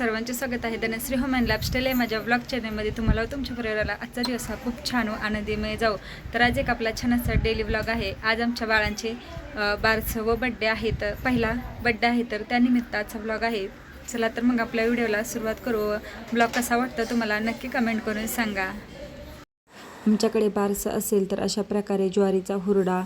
सर्वांचे स्वागत आहे. धनश्री होमॅन लाईफस्टाईल आहे माझ्या ब्लॉग चॅनलमध्ये तुम्हाला तुमच्या परिवाराला आजचा दिवस हा खूप छान व आनंदीमय जाऊ तर आज एक आपला छान असा डेली ब्लॉग आहे. आज आमच्या बाळांचे बारसं व बड्डे आहे. तर पहिला बड्डे आहे तर त्यानिमित्त आजचा ब्लॉग आहे. चला तर मग आपल्या व्हिडिओला सुरुवात करू ब्लॉग कसा वाटतं तुम्हाला नक्की कमेंट करून सांगा. आमच्याकडे बारसं असेल तर अशा प्रकारे ज्वारीचा हुरडा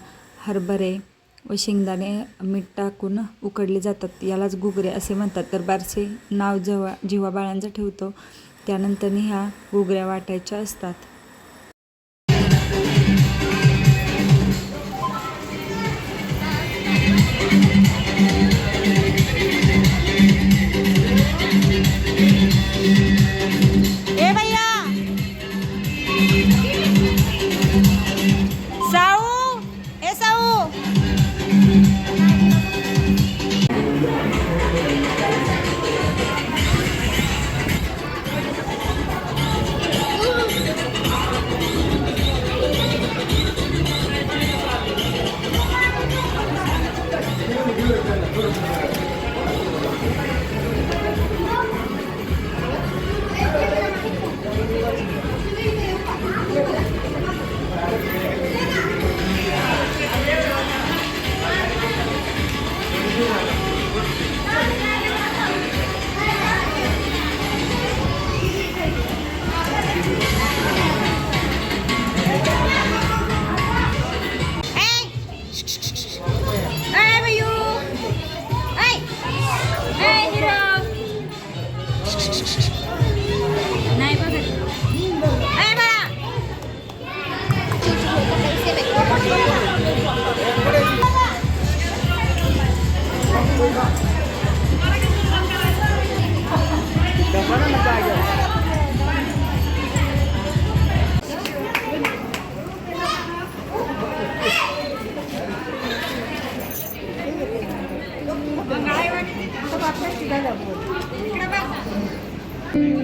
हरभरे व शेंगदाणे मीठ टाकून उकडले जातात. यालाच घुगरे असे म्हणतात. तर बारसे नाव जेव्हा जेव्हा बाळांचं ठेवतो त्यानंतर ह्या घुगऱ्या वाटायच्या असतात. 真的不。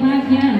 Slovakia.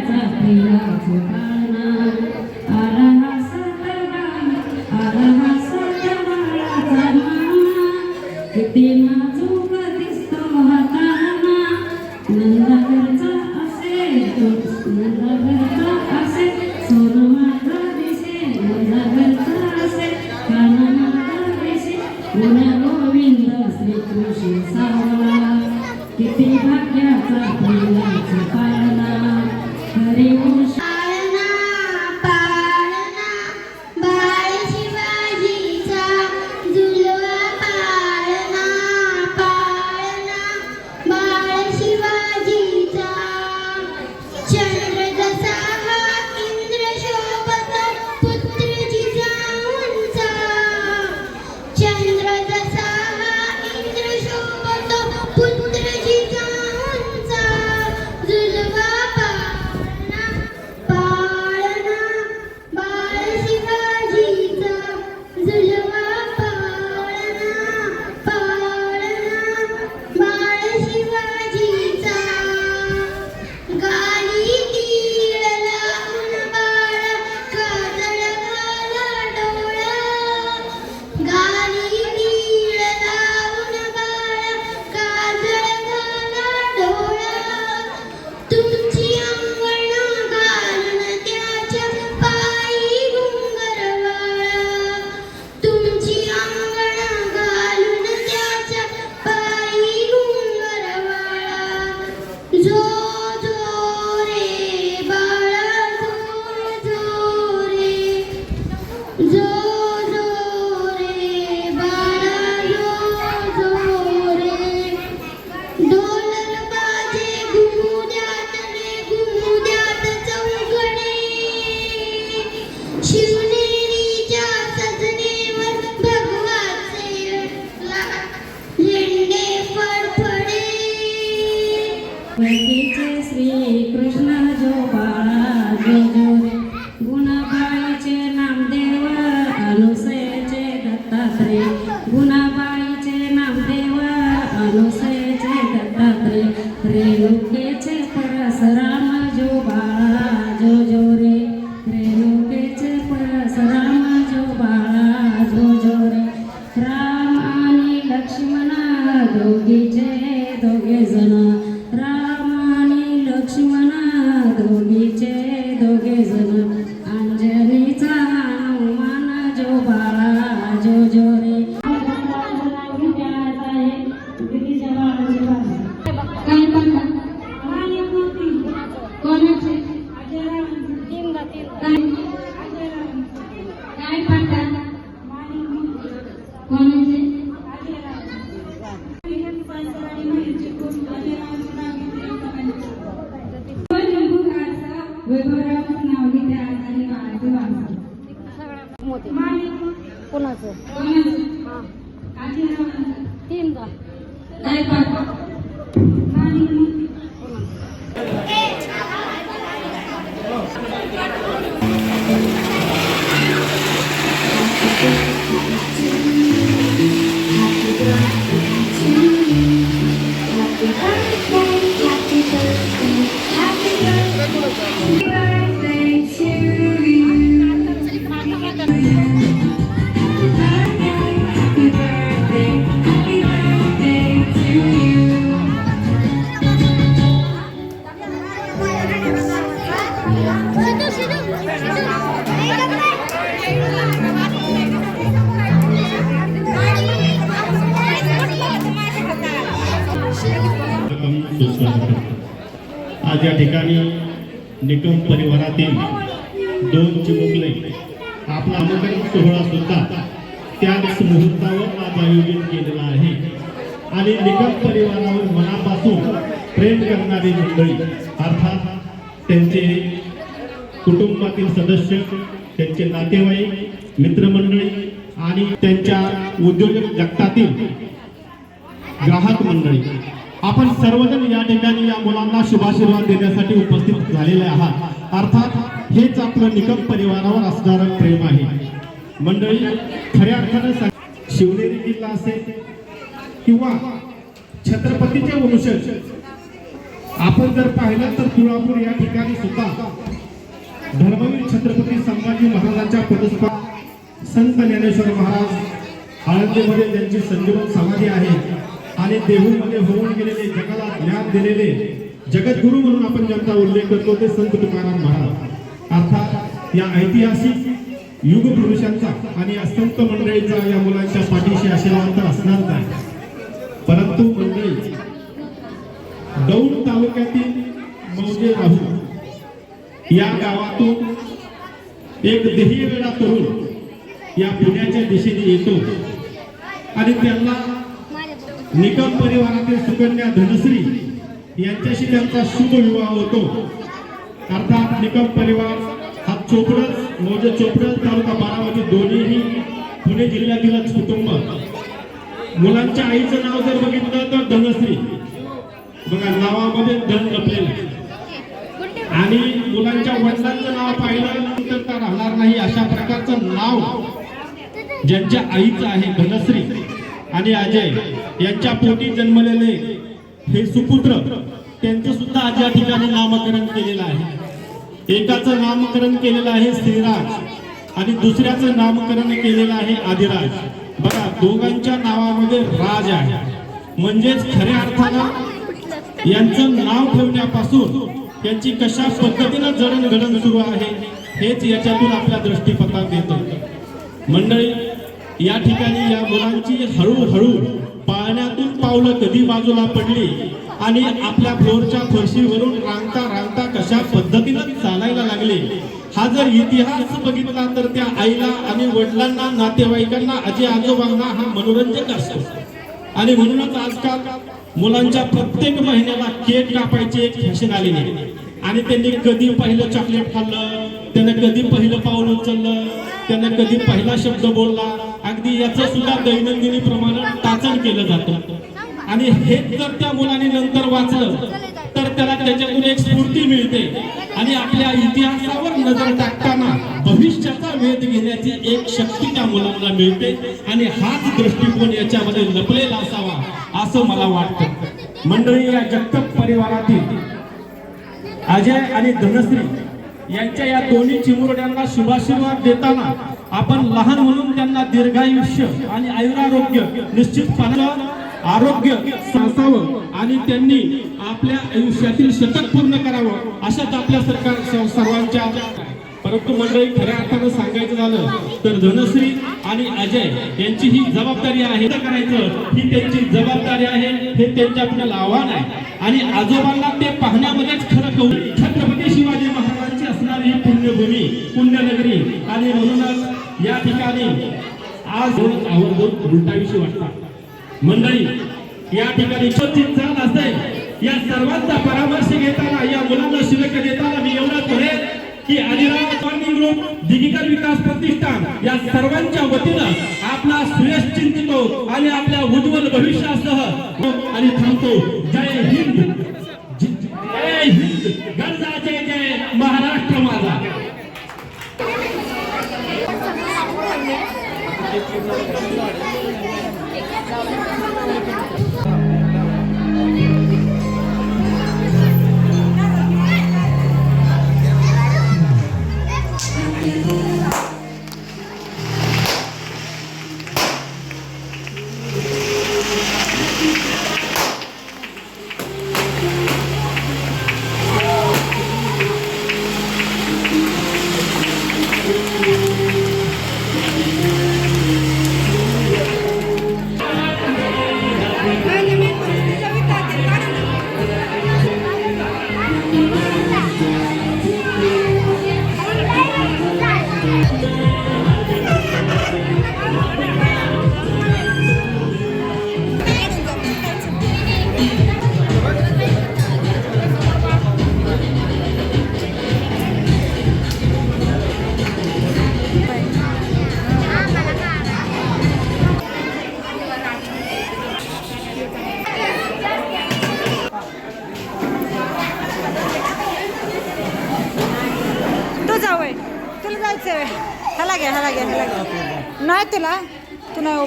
काय काय आज या ठिकाणी निकम परिवारातील दोन चिमुकले आपला अनुकरण सोहळा सुद्धा त्याच मुहूर्तावर आज आयोजित केलेला आहे. आणि निकम परिवारावर मनापासून प्रेम करणारी मंडळी अर्थात त्यांचे कुटुंबातील सदस्य त्यांचे नातेवाईक मित्रमंडळी आणि त्यांच्या उद्योजक जगतातील ग्राहक मंडळी आपण सर्वजण या ठिकाणी या मुलांना शुभाशीर्वाद देण्यासाठी उपस्थित झालेले आहात. अर्थात हेच आपलं निकम परिवारावर असणारं प्रेम आहे. मंडळी खऱ्या अर्थानं शिवनेरी किल्ला असेल किंवा छत्रपतीचे वंशज आपण जर पाहिलं तर तुळापूर या ठिकाणी सुद्धा धर्मवीर छत्रपती संभाजी महाराजांच्या पदस्पा संत ज्ञानेश्वर महाराज आळंदीमध्ये त्यांची संजीवन समाधी आहे. आणि देहूमध्ये होऊन गेलेले जगाला ज्ञान दिलेले जगद्गुरु म्हणून आपण ज्यांचा उल्लेख करतो ते संत तुकाराम महाराज. अर्थात या ऐतिहासिक युग पुरुषांचा आणि या संत मंडळीचा या मुलांच्या पाठीशी आशीर्वाद तर असणार नाही परंतु मंडळी दौंड तालुक्यातील मौजे राहू या गावातून एक देहीवेळा तरुण या पुण्याच्या दिशेने येतो आणि त्यांना निकम परिवारातील सुकन्या धनश्री यांच्याशी त्यांचा शुभ विवाह होतो. अर्थात निकम परिवार हा चोपडच मौज चोपडच तालुका बारामती दोन्हीही पुणे जिल्ह्यातीलच कुटुंब. मुलांच्या आईचं नाव जर बघितलं तर धनश्री. बघा नावामध्ये धन लपलेलं आणि मुलांच्या वडिलांचं नाव पाहिलं तर राहणार नाही अशा प्रकारचं नाव ज्यांच्या आईचं आहे धनश्री. आणि अजय यांच्या पोटी जन्मलेले हे सुपुत्र त्यांचं सुद्धा आज या ठिकाणी नामकरण केलेलं आहे. एकाचं नामकरण केलेलं आहे श्रीराज आणि दुसऱ्याचं नामकरण केलेलं आहे आदिराज. बघा दोघांच्या नावामध्ये राज आहे. म्हणजेच खऱ्या अर्थानं यांचं नाव ठेवण्यापासून यांची कशा पद्धतीनं जडणघडण सुरू आहे हेच याच्यातून आपल्या दृष्टीपथात येतं. मंडळी या ठिकाणी या मुलांची हळूहळू पाळण्यातून पावलं कधी बाजूला पडली आणि आपल्या फ्लोरच्या फरशीवरून रांगता रांगता कशा पद्धतीनं चालायला लागले. हा जर इतिहास बघितला तर त्या आईला आणि वडिलांना नातेवाईकांना आजी आजोबांना हा मनोरंजक असतो. आणि म्हणूनच आजकाल मुलांच्या प्रत्येक महिन्याला केक कापायची एक फॅशन आली नाही आणि त्यांनी कधी पहिलं चॉकलेट खाल्लं त्यानं कधी पहिलं पाऊल उचललं त्यानं कधी पहिला शब्द बोलला अगदी याचं सुद्धा दैनंदिनी प्रमाणात टाचण केलं जातं. आणि हेच जर त्या मुलाने नंतर वाचलं तर त्याला त्याच्यातून एक स्फूर्ती मिळते. आणि आपल्या इतिहासावर नजर टाकताना भविष्याचा वेध घेण्याची एक शक्ती त्या मुलांना मिळते. आणि हाच दृष्टिकोन याच्यामध्ये लपलेला असावा असं मला वाटतं. मंडळी या जगतप परिवारातील अजय आणि धनश्री यांच्या या दोन्ही चिमुरड्यांना शुभाशीर्वाद देताना आपण लहान म्हणून त्यांना दीर्घायुष्य आणि आयुरारोग्य निश्चितपणे आरोग्य असावं आणि त्यांनी आपल्या आयुष्यातील शतक पूर्ण करावं अशाच आपल्या सरकार सर्वांच्या परंतु मंडळी खऱ्या अर्थानं सांगायचं झालं तर धनश्री आणि अजय यांची ही जबाबदारी आहे. करायचं? ही त्यांची जबाबदारी आहे हे त्यांच्या आपल्याला आव्हान आहे आणि आजोबांना ते पाहण्यामध्येच खरं कळू छत्रपती शिवाजी महाराजांची असणारी ही पुण्यभूमी पुण्यनगरी आणि म्हणूनच या ठिकाणी आज आवर्जून उलटाविषयी वाटतात. मंडळी या ठिकाणी उपस्थित जात असते या सर्वांचा परामर्श घेताना या मुलांना शिलक देताना मी एवढं करेन की अनिराव स्वामी ग्रुप डिजिटल विकास प्रतिष्ठान या सर्वांच्या वतीनं आपला सुयश चिंतितो आणि आपल्या उज्ज्वल भविष्यासह. आणि थांबतो. जय हिंद. Thank you.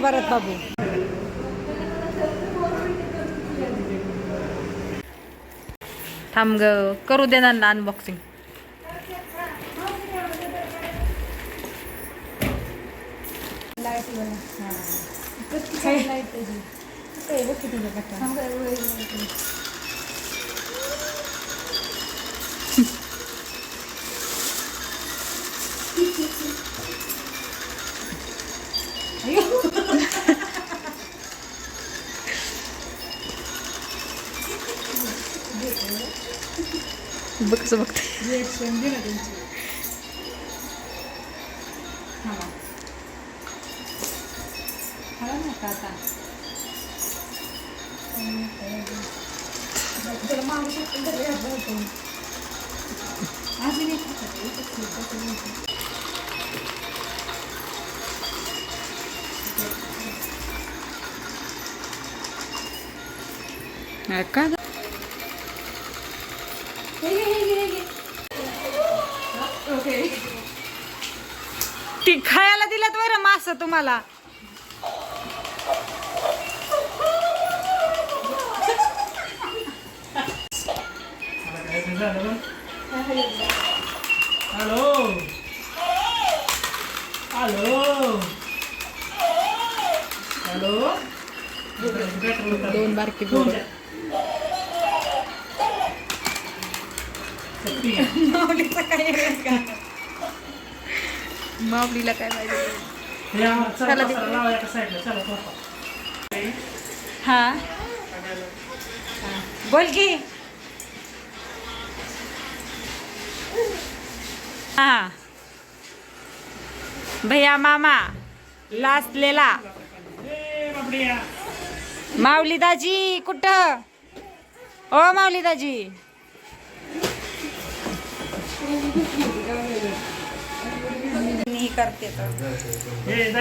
तू बाबू. थांब ग करू देणार ना अनबॉक्सिंग बघ का? ती खायला दिल्यात बरं मास तुम्हाला. हॅलो. हॅलो. हॅलो. दोन बारकी पोरं माऊलीला काय पाहिजे? या चला चला दे. चला लावा एका साईडला चला पप्पा. हा. बोल की. हा. भैया मामा लासलेला माऊली दाजी कुठं? ओ माऊली दाजी मी करते तर.